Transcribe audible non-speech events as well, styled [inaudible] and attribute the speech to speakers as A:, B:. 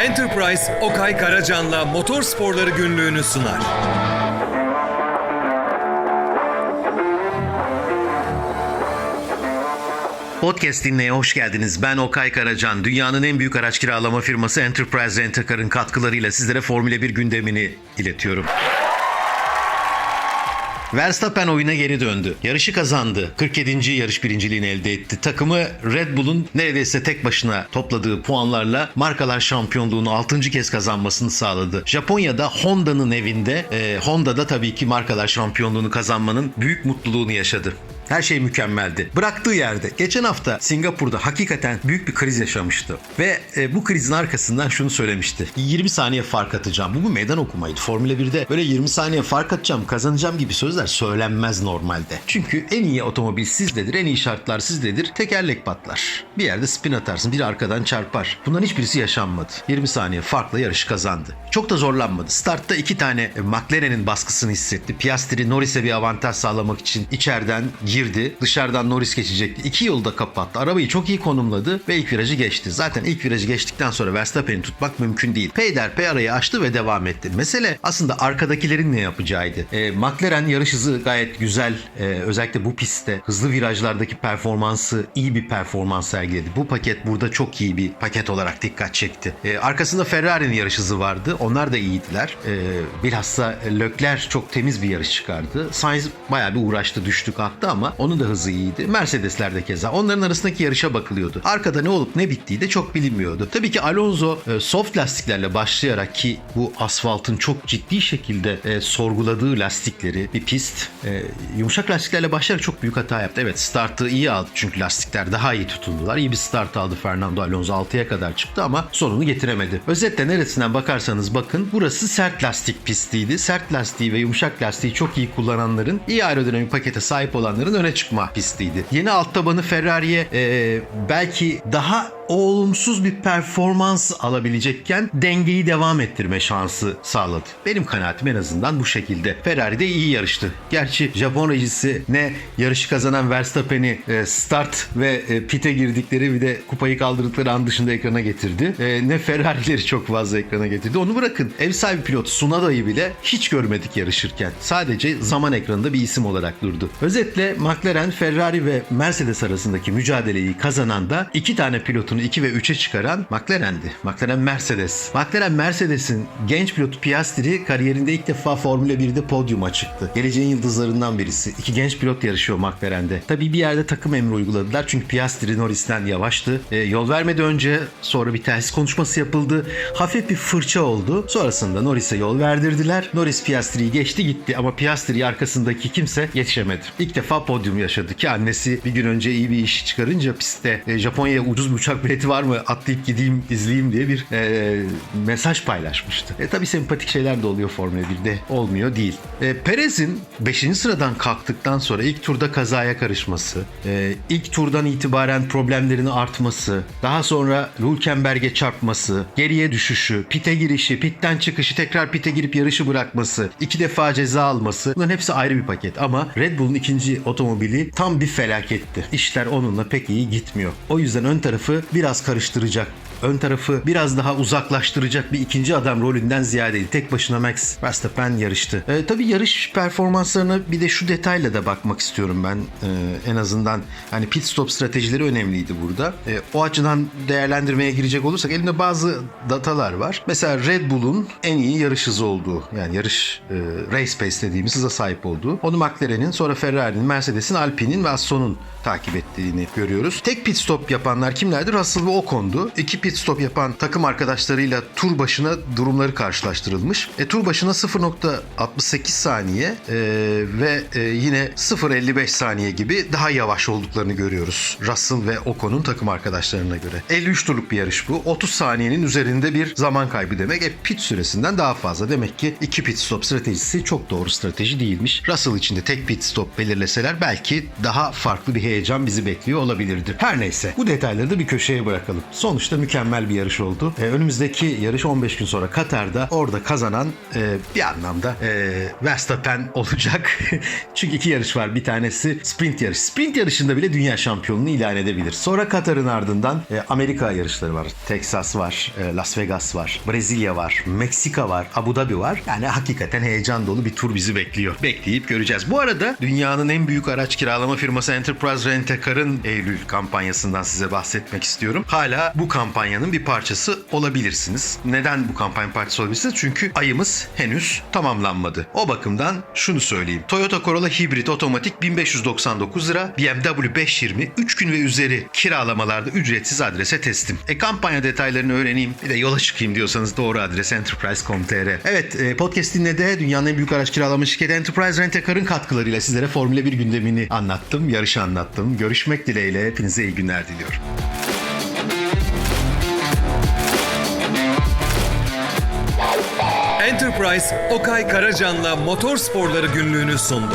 A: Enterprise Okay Karacan'la motor sporları günlüğünü sunar.
B: Podcast dinleye hoş geldiniz. Ben Okay Karacan. Dünyanın en büyük araç kiralama firması Enterprise Rent-A-Car'ın katkılarıyla sizlere Formula 1 gündemini iletiyorum. Verstappen oyuna geri döndü. Yarışı kazandı. 47. yarış birinciliğini elde etti. Takımı Red Bull'un neredeyse tek başına topladığı puanlarla markalar şampiyonluğunu 6. kez kazanmasını sağladı. Japonya'da Honda'nın evinde, e, Honda'da tabii ki markalar şampiyonluğunu kazanmanın büyük mutluluğunu yaşadı. Her şey mükemmeldi. Bıraktığı yerde geçen hafta Singapur'da hakikaten büyük bir kriz yaşamıştı. Ve e, bu krizin arkasından şunu söylemişti. 20 saniye fark atacağım. Bu bir meydan okumaydı. Formula 1'de böyle 20 saniye fark atacağım, kazanacağım gibi sözler söylenmez normalde. Çünkü en iyi otomobil sizdedir, en iyi şartlar sizdedir. Tekerlek patlar. Bir yerde spin atarsın, biri arkadan çarpar. Bunların hiçbirisi yaşanmadı. 20 saniye farkla yarışı kazandı. Çok da zorlanmadı. Startta iki tane e, McLaren'in baskısını hissetti. Piastri Norris'e bir avantaj sağlamak için içeriden girdi. Dışarıdan Norris geçecekti. İki yolu da kapattı. Arabayı çok iyi konumladı ve ilk virajı geçti. Zaten ilk virajı geçtikten sonra Verstappen'i tutmak mümkün değil. Peyderpey arayı açtı ve devam etti. Mesele aslında arkadakilerin ne yapacağıydı. E, McLaren yarış hızı gayet güzel. E, özellikle bu pistte hızlı virajlardaki performansı iyi bir performans sergiledi. Bu paket burada çok iyi bir paket olarak dikkat çekti. E, arkasında Ferrari'nin yarış hızı vardı. Onlar da iyiydiler. E, bilhassa Leclerc çok temiz bir yarış çıkardı. Sainz bayağı bir uğraştı, düştü kalktı ama onun da hızı iyiydi. Mercedesler de keza. Onların arasındaki yarışa bakılıyordu. Arkada ne olup ne bittiği de çok bilinmiyordu. Tabii ki Alonso e, soft lastiklerle başlayarak ki bu asfaltın çok ciddi şekilde e, sorguladığı lastikleri bir pist e, yumuşak lastiklerle başlayarak çok büyük hata yaptı. Evet startı iyi aldı çünkü lastikler daha iyi tutundular. İyi bir start aldı Fernando Alonso 6'ya kadar çıktı ama sonunu getiremedi. Özetle neresinden bakarsanız bakın burası sert lastik pistiydi. Sert lastiği ve yumuşak lastiği çok iyi kullananların iyi aerodinamik pakete sahip olanların öne çıkma pistiydi. Yeni alt tabanı Ferrari'ye e, belki daha olumsuz bir performans alabilecekken dengeyi devam ettirme şansı sağladı. Benim kanaatim en azından bu şekilde. Ferrari de iyi yarıştı. Gerçi Japon rejisi ne yarışı kazanan Verstappen'i e, start ve e, pite girdikleri bir de kupayı kaldırdıkları an dışında ekrana getirdi. E, ne Ferrari'leri çok fazla ekrana getirdi. Onu bırakın. Ev sahibi pilot Tsunoda'yı bile hiç görmedik yarışırken. Sadece zaman ekranında bir isim olarak durdu. Özetle McLaren, Ferrari ve Mercedes arasındaki mücadeleyi kazanan da iki tane pilotunu 2 ve 3'e çıkaran McLaren'di. McLaren Mercedes. McLaren Mercedes'in genç pilotu Piastri kariyerinde ilk defa Formula 1'de podyuma çıktı. Geleceğin yıldızlarından birisi. İki genç pilot yarışıyor McLaren'de. Tabii bir yerde takım emri uyguladılar çünkü Piastri Norris'ten yavaştı. E, yol vermeden önce sonra bir telsiz konuşması yapıldı. Hafif bir fırça oldu. Sonrasında Norris'e yol verdirdiler. Norris Piastri'yi geçti gitti ama Piastri arkasındaki kimse yetişemedi. İlk defa podyum yaşadı ki annesi bir gün önce iyi bir iş çıkarınca pistte e, Japonya'ya ucuz bir uçak bileti var mı atlayıp gideyim izleyeyim diye bir e, mesaj paylaşmıştı. E tabi sempatik şeyler de oluyor Formula 1'de olmuyor değil. E, Perez'in 5. sıradan kalktıktan sonra ilk turda kazaya karışması, e, ilk turdan itibaren problemlerini artması, daha sonra Hülkenberg'e çarpması, geriye düşüşü, pite girişi, pitten çıkışı, tekrar pite girip yarışı bırakması, iki defa ceza alması bunların hepsi ayrı bir paket ama Red Bull'un ikinci otomobili tam bir felaketti. İşler onunla pek iyi gitmiyor. O yüzden ön tarafı biraz karıştıracak. Ön tarafı biraz daha uzaklaştıracak bir ikinci adam rolünden ziyadeydi. Tek başına Max Verstappen yarıştı. E, tabii yarış performanslarına bir de şu detayla da bakmak istiyorum ben. E, en azından hani pit stop stratejileri önemliydi burada. E, o açıdan değerlendirmeye girecek olursak elimde bazı datalar var. Mesela Red Bull'un en iyi yarış hızı olduğu yani yarış e, race pace dediğimiz hıza sahip olduğu. Onu McLaren'in sonra Ferrari'nin, Mercedes'in, Alpine'in ve Aston'un takip ettiğini görüyoruz. Tek pit stop yapanlar kimlerdi? Russell ve Ocon'du. İki pit stop yapan takım arkadaşlarıyla tur başına durumları karşılaştırılmış. E, tur başına 0.68 saniye e, ve e, yine 0.55 saniye gibi daha yavaş olduklarını görüyoruz. Russell ve Ocon'un takım arkadaşlarına göre. 53 turluk bir yarış bu. 30 saniyenin üzerinde bir zaman kaybı demek. E, pit süresinden daha fazla. Demek ki iki pit stop stratejisi çok doğru strateji değilmiş. Russell için de tek pit stop belirleseler belki daha farklı bir heyecan bizi bekliyor olabilirdi. Her neyse bu detayları da bir köşeye bırakalım. Sonuçta mükemmel bir yarış oldu. E, önümüzdeki yarış 15 gün sonra Katar'da. Orada kazanan e, bir anlamda e, Verstappen [laughs] olacak. Çünkü iki yarış var. Bir tanesi sprint yarış. Sprint yarışında bile dünya şampiyonluğunu ilan edebilir. Sonra Katar'ın ardından e, Amerika yarışları var. Texas var, e, Las Vegas var, Brezilya var, Meksika var, Abu Dhabi var. Yani hakikaten heyecan dolu bir tur bizi bekliyor. Bekleyip göreceğiz. Bu arada dünyanın en büyük araç kiralama firması Enterprise Rent-A-Car'ın Eylül kampanyasından size bahsetmek istiyorum. Hala bu kampanyanın bir parçası olabilirsiniz. Neden bu kampanyanın parçası olabilirsiniz? Çünkü ayımız henüz tamamlanmadı. O bakımdan şunu söyleyeyim. Toyota Corolla hibrit otomatik 1599 lira, BMW 520 3 gün ve üzeri kiralamalarda ücretsiz adrese teslim. E kampanya detaylarını öğreneyim bir de yola çıkayım diyorsanız doğru adres enterprise.com.tr. Evet e, podcast dinlede dünyanın en büyük araç kiralama şirketi Enterprise Rent-A-Car'ın katkılarıyla sizlere Formula 1 gündemini anlattım, yarışı anlattım. Görüşmek dileğiyle hepinize iyi günler diliyorum.
A: Enterprise, Okay Karacan'la motor sporları günlüğünü sundu.